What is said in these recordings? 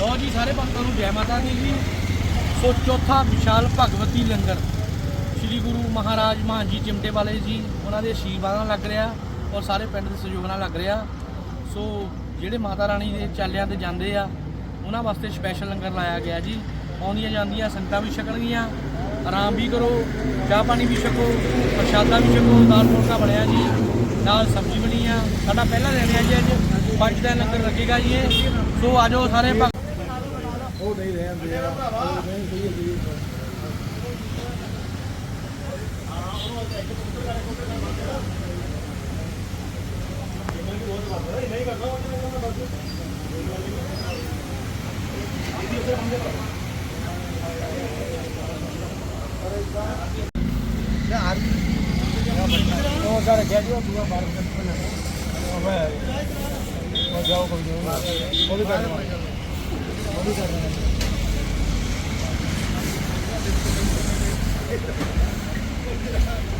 ਲੋ ਜੀ, ਸਾਰੇ ਭਗਤਾਂ ਨੂੰ ਜੈ ਮਾਤਾ ਦੀ ਜੀ। ਸੋ ਚੌਥਾ ਵਿਸ਼ਾਲ ਭਗਵਤੀ ਲੰਗਰ। ਸ੍ਰੀ ਗੁਰੂ ਮਹਾਰਾਜ ਮਹਾਨ ਜੀ ਚਿਮਟੇ ਵਾਲੇ ਜੀ, ਉਹਨਾਂ ਦੇ ਆਸ਼ੀਰਵਾਦ ਨਾਲ ਲੱਗ ਰਿਹਾ ਔਰ ਸਾਰੇ ਪਿੰਡ ਦੇ ਸਹਿਯੋਗ ਨਾਲ ਲੱਗ ਰਿਹਾ। ਸੋ ਜਿਹੜੇ ਮਾਤਾ ਰਾਣੀ ਦੇ ਚਾਲਿਆਂ ਤੇ ਜਾਂਦੇ ਆ, ਉਹਨਾਂ ਵਾਸਤੇ ਸਪੈਸ਼ਲ ਲੰਗਰ ਲਾਇਆ ਗਿਆ ਜੀ। ਆਉਂਦੀਆਂ ਜਾਂਦੀਆਂ ਸੰਗਤਾਂ ਵੀ ਛਕਣਗੀਆਂ। ਆਰਾਮ ਵੀ ਕਰੋ, ਚਾਹ ਪਾਣੀ ਵੀ ਛਕੋ, ਪ੍ਰਸ਼ਾਦਾ ਵੀ ਛਕੋ, ਦਾਲ ਫੁਲਕਾ ਬਣਿਆ ਜੀ। ਨਾਲ ਸਬਜ਼ੀ ਬਣੀ ਆ। ਸਾਡਾ ਪਹਿਲਾ ਦਿਨ ਹੈ ਜੀ ਅੱਜ। ਪੰਜ ਦਿਨ ਲੰਗਰ ਲੱਗੇਗਾ ਜੀ ਇਹ। ਸੋ ਆਜੋ ਸਾਰੇ ਭਗਤ ਉਹ ਨਹੀਂ ਰਹਿੰਦੇ ਆ ਉਹ ਨਹੀਂ ਸਹੀ ਹੁੰਦੀ ਉਹ ਸਾਰੇ ਗਿਆ ਜੀ ਉਹ ਦੂਆ ਬਾਹਰ ਕੱਢਣਾ ਉਹ ਮੈਂ ਉਹ ਜਾਓ ਕੋਈ ਨਹੀਂ ਉਹ ਵੀ Thank you.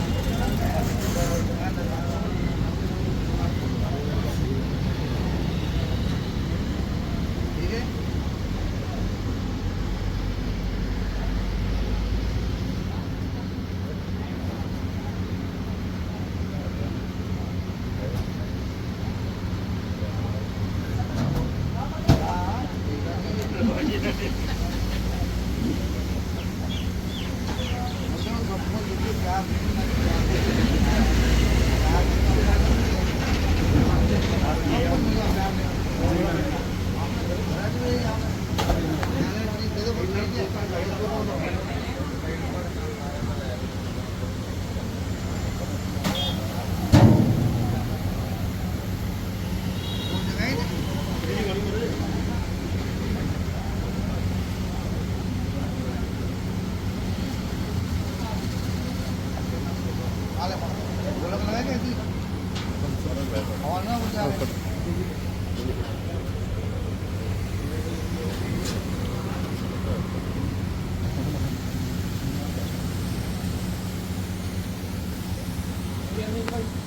पानी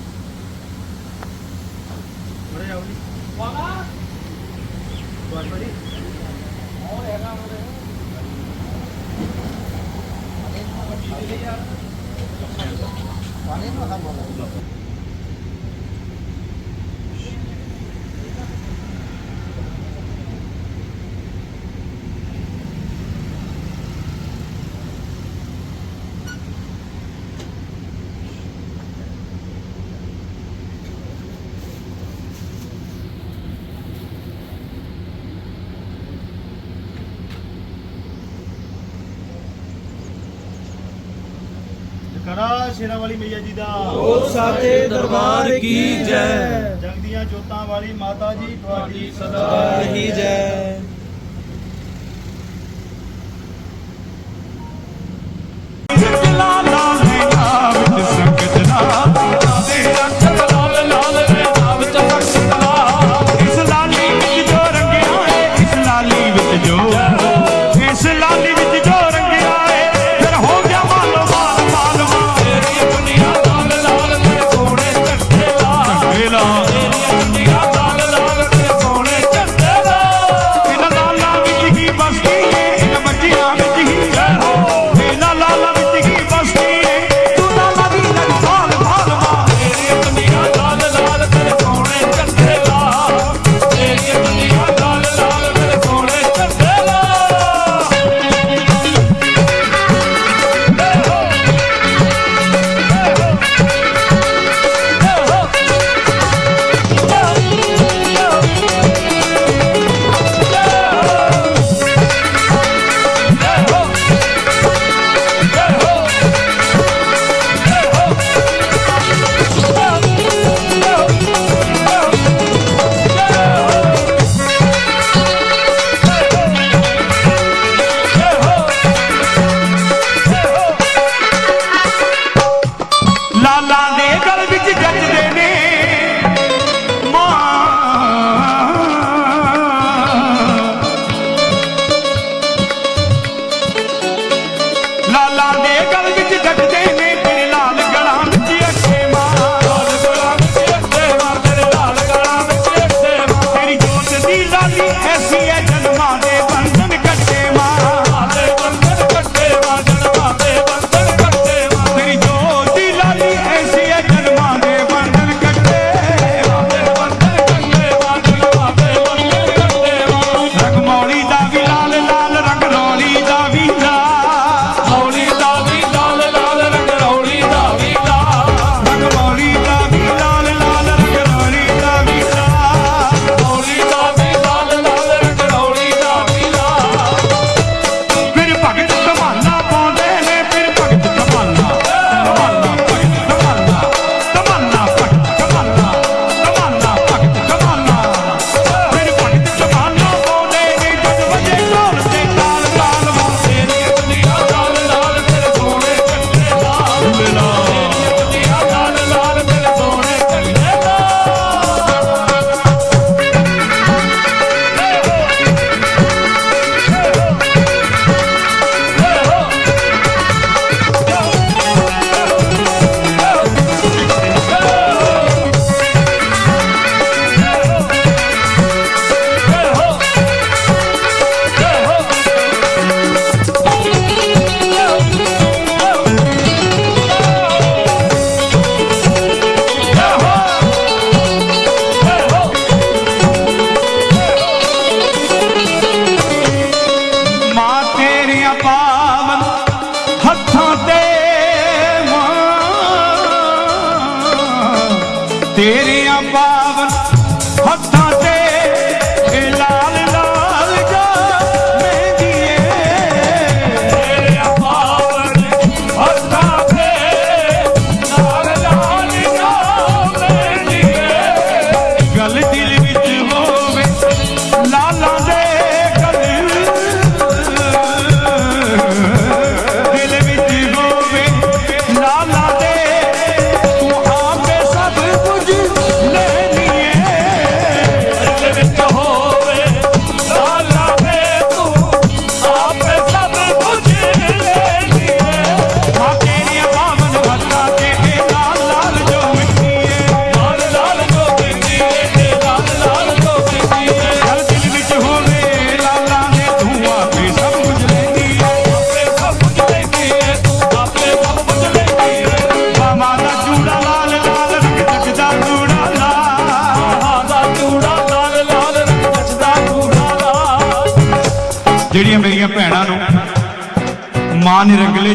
ਸ਼ੇਰਾਂ ਵਾਲੀ ਮਈਆ ਜੀ ਦਾ। ਉਹ ਸਾਚੇ ਦਰਬਾਰ ਕੀ ਜੈ। ਜਗਦੀਆਂ ਜੋਤਾਂ ਵਾਲੀ ਮਾਤਾ ਜੀ ਤੁਹਾਡੀ ਸਦਾ ਹੀ ਜੈ।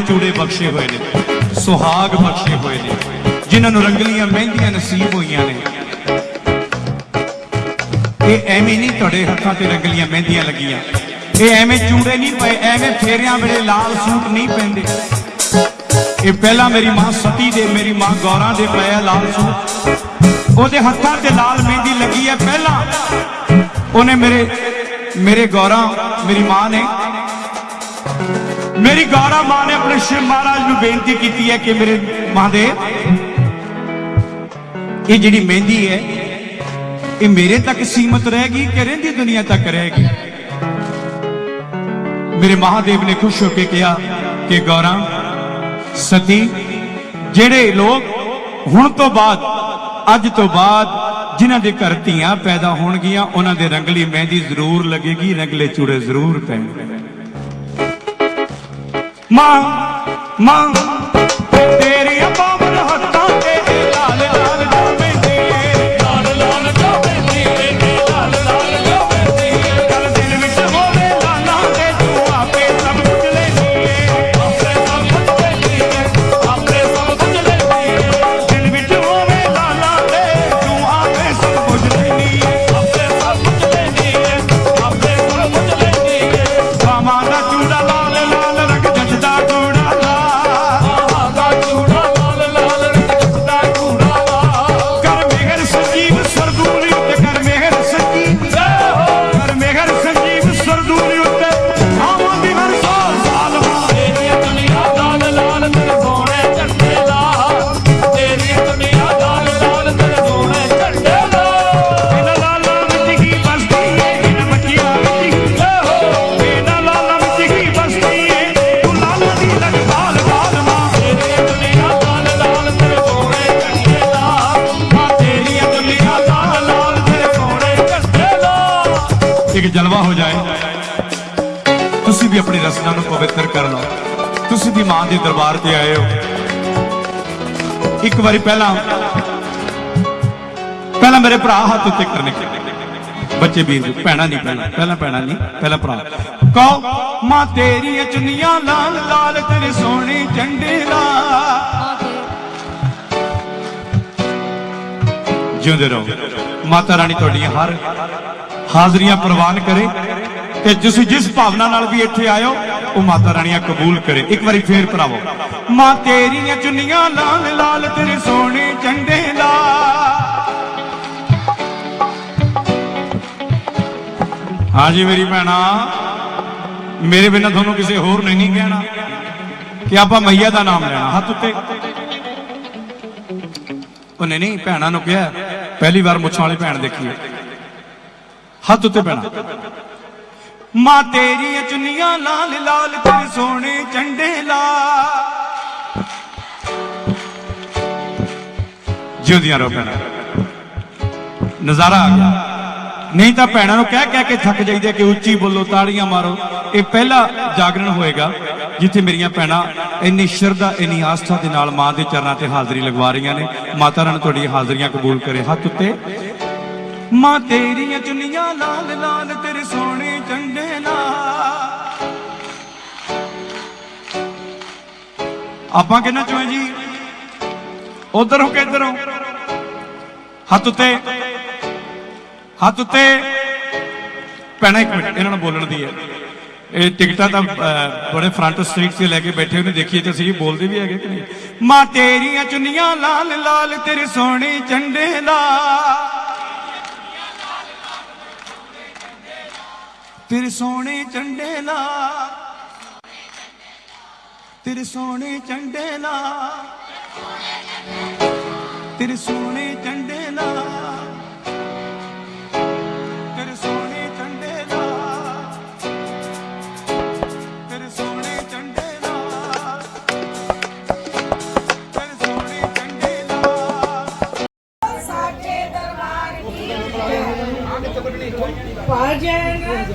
ਦੇ ਚੂੜੇ ਬਖਸ਼ੇ ਹੋਏ ਨੇ, ਸੁਹਾਗ ਬਖਸ਼ੇ ਹੋਏ ਨੇ, ਜਿਨ੍ਹਾਂ ਨੂੰ ਰੰਗਲੀਆਂ ਮਹਿੰਦੀਆਂ ਨਸੀਬ ਹੋਈਆਂ ਨੇ। ਇਹ ਐਵੇਂ ਨਹੀਂ ਤੁਹਾਡੇ ਹੱਥਾਂ ਤੇ ਰੰਗਲੀਆਂ ਮਹਿੰਦੀਆਂ ਲੱਗੀਆਂ। ਇਹ ਐਵੇਂ ਚੂੜੇ ਨਹੀਂ ਪਏ, ਐਵੇਂ ਫੇਰਿਆਂ ਵੇਲੇ ਲਾਲ ਸੂਟ ਨਹੀਂ ਪੈਂਦੇ ਇਹ ਪਹਿਲਾਂ ਮੇਰੀ ਮਾਂ ਸਤੀ ਦੇ, ਮੇਰੀ ਮਾਂ ਗੌਰਾਂ ਦੇ ਪਾਇਆ ਲਾਲ ਸੂਟ। ਉਹਦੇ ਹੱਥਾਂ ਤੇ ਲਾਲ ਮਹਿੰਦੀ ਲੱਗੀ ਹੈ ਪਹਿਲਾਂ। ਉਹਨੇ ਮੇਰੇ ਮੇਰੇ ਗੌਰਾਂ, ਮੇਰੀ ਮਾਂ ਨੇ ਮੇਰੀ ਗੌਰਾ ਮਾਂ ਨੇ ਆਪਣੇ ਸ਼ਿਵ ਮਹਾਰਾਜ ਨੂੰ ਬੇਨਤੀ ਕੀਤੀ ਹੈ ਕਿ ਮੇਰੇ ਮਹਾਦੇਵ, ਇਹ ਜਿਹੜੀ ਮਹਿੰਦੀ ਹੈ, ਇਹ ਮੇਰੇ ਤੱਕ ਸੀਮਤ ਰਹੇਗੀ ਕਿ ਰਹਿੰਦੀ ਦੁਨੀਆ ਤੱਕ ਰਹੇਗੀ। ਮੇਰੇ ਮਹਾਦੇਵ ਨੇ ਖੁਸ਼ ਹੋ ਕੇ ਕਿਹਾ ਕਿ ਗੌਰਾ, ਸਤੀ, ਜਿਹੜੇ ਲੋਕ ਹੁਣ ਤੋਂ ਬਾਅਦ, ਅੱਜ ਤੋਂ ਬਾਅਦ ਜਿਨ੍ਹਾਂ ਦੇ ਘਰ ਧੀਆਂ ਪੈਦਾ ਹੋਣਗੀਆਂ, ਉਹਨਾਂ ਦੇ ਰੰਗਲੀ ਮਹਿੰਦੀ ਜ਼ਰੂਰ ਲੱਗੇਗੀ, ਰੰਗਲੇ ਚੂੜੇ ਜ਼ਰੂਰ ਪੈਣਗੇ। Mom, mom. ਜਲਵਾ ਹੋ ਜਾਏ। ਤੁਸੀਂ ਵੀ ਆਪਣੀ ਰਸਨਾ ਨੂੰ ਪਵਿੱਤਰ ਕਰ ਲਓ। ਤੁਸੀਂ ਵੀ ਮਾਂ ਦੇ ਦਰਬਾਰ ਤੇ ਆਏ ਹੋ। ਇੱਕ ਵਾਰੀ ਪਹਿਲਾਂ ਪਹਿਲਾਂ ਮੇਰੇ ਭਰਾ ਹੱਥ ਉੱਤੇ ਕਰਨਗੇ ਬੱਚੇ ਵੀਰ ਜੀ, ਭੈਣਾ ਨਹੀਂ ਪਹਿਲਾਂ। ਪਹਿਲਾਂ ਭੈਣਾ ਨਹੀਂ, ਪਹਿਲਾਂ ਭਰਾ। ਕਹੋ, ਮਾਂ ਤੇਰੀਆਂ ਚੁੰਨੀਆਂ ਲਾਲ ਲਾਲ ਤੇਰੇ ਸੋਹਣੇ ਝੰਡੇ ਲਾ ਜਿਉਂਦੇ ਰਹੋ। ਮਾਤਾ ਰਾਣੀ ਤੁਹਾਡੀਆਂ ਹਰ ਹਾਜ਼ਰੀਆਂ ਪ੍ਰਵਾਨ ਕਰੇ ਤੇ ਤੁਸੀਂ ਜਿਸ ਭਾਵਨਾ ਨਾਲ ਵੀ ਇੱਥੇ ਆਇਓ, ਉਹ ਮਾਤਾ ਰਾਣੀਆਂ ਕਬੂਲ ਕਰੇ। ਇੱਕ ਵਾਰੀ ਫੇਰ ਭਰਾਵੋ, ਮਾਂ ਤੇਰੀਆਂ ਚੁੰਨੀਆਂ ਲਾਲ ਲਾਲ, ਤੇਰੇ ਸੋਹਣੇ ਝੰਡੇ ਲਾ ਹਾਂਜੀ ਮੇਰੀ ਭੈਣਾ, ਮੇਰੇ ਬਿਨਾਂ ਤੁਹਾਨੂੰ ਕਿਸੇ ਹੋਰ ਨੇ ਨਹੀਂ ਕਹਿਣਾ ਕਿ ਆਪਾਂ ਮਈਆ ਦਾ ਨਾਮ ਲੈਣਾ, ਹੱਥ ਉੱਤੇ। ਉਹਨੇ ਨਹੀਂ, ਭੈਣਾਂ ਨੂੰ ਕਿਹਾ, ਪਹਿਲੀ ਵਾਰ ਮੁੱਛਾਂ ਵਾਲੀ ਭੈਣ ਦੇਖੀ ਹੈ। ਹੱਥ ਉੱਤੇ ਪੈਣਾ। ਮਾਂ ਤੇਰੀਆਂ ਚੁੰਨੀਆਂ ਲਾਲ ਲਾਲ ਤੇਰੇ ਸੋਹਣੇ ਝੰਡੇ ਲਾ। ਜਿਉਂਦੀਆਂ ਰਹੋ ਭੈਣਾਂ। ਨਜ਼ਾਰਾ ਆ ਗਿਆ। ਨਹੀਂ ਤਾਂ ਭੈਣਾਂ ਨੂੰ ਕਹਿ ਕਹਿ ਕੇ ਥੱਕ ਜਾਈਦੇ ਕਿ ਉੱਚੀ ਬੋਲੋ, ਤਾੜੀਆਂ ਮਾਰੋ। ਇਹ ਪਹਿਲਾ ਜਾਗਰਣ ਹੋਏਗਾ ਜਿੱਥੇ ਮੇਰੀਆਂ ਭੈਣਾਂ ਇੰਨੀ ਸ਼ਰਧਾ, ਇੰਨੀ ਆਸਥਾ ਦੇ ਨਾਲ ਮਾਂ ਦੇ ਚਰਨਾਂ ਤੇ ਹਾਜ਼ਰੀ ਲਗਵਾ ਰਹੀਆਂ ਨੇ। ਮਾਤਾ ਰਾਣੀ ਤੁਹਾਡੀ ਹਾਜ਼ਰੀਆਂ ਕਬੂਲ ਕਰੇ। ਹੱਥ ਉੱਤੇ ਮਾਂ ਤੇਰੀਆਂ ਚੁੰਨੀਆਂ ਲਾਲ ਲਾਲ, ਤੇਰੇ ਸੋਹਣੇ ਝੰਡੇ ਲਾ ਆਪਾਂ ਕਿੰਨਾ ਚੋਂ ਜੀ? ਉਧਰੋਂ ਹੋ ਹੱਥ ਉੱਤੇ। ਹੱਥ ਉੱਤੇ। ਪੈਣਾ ਇੱਕ ਮਿੰਟ, ਇਹਨਾਂ ਨੂੰ ਬੋਲਣ ਦੀ ਹੈ। ਇਹ ਟਿਕਟਾਂ ਤਾਂ ਬੜੇ ਫਰੰਟ ਸਟ੍ਰੀਟ ਤੇ ਲੈ ਕੇ ਬੈਠੇ ਉਹਨੇ ਦੇਖੀਏ ਤੇ ਅਸੀਂ ਬੋਲਦੇ ਵੀ ਹੈਗੇ ਕਿ ਨਹੀਂ। ਮਾਂ ਤੇਰੀਆਂ ਚੁੰਨੀਆਂ ਲਾਲ ਲਾਲ, ਤੇਰੇ ਸੋਹਣੇ ਚੰਡੇ ਲਾ ਤੇਰੇ ਸੋਹਣੇ ਝੰਡੇ ਲਾ। ਤੇਰੇ ਸੋਹਣੇ ਝੰਡੇ ਲਾ। ਤੇਰੇ ਸੋਹਣੇ ਝੰਡੇ ਲਾ। ਤੇਰੇ ਸੋਹਣੇ ਝੰਡੇ ਲਾ। ਤੇਰੇ ਸੋਹਣੇ ਝੰਡੇ ਲਾ। ਤੇਰੇ ਸੋਹਣੇ ਝੰਡੇ ਲਾ। ਭਜਨ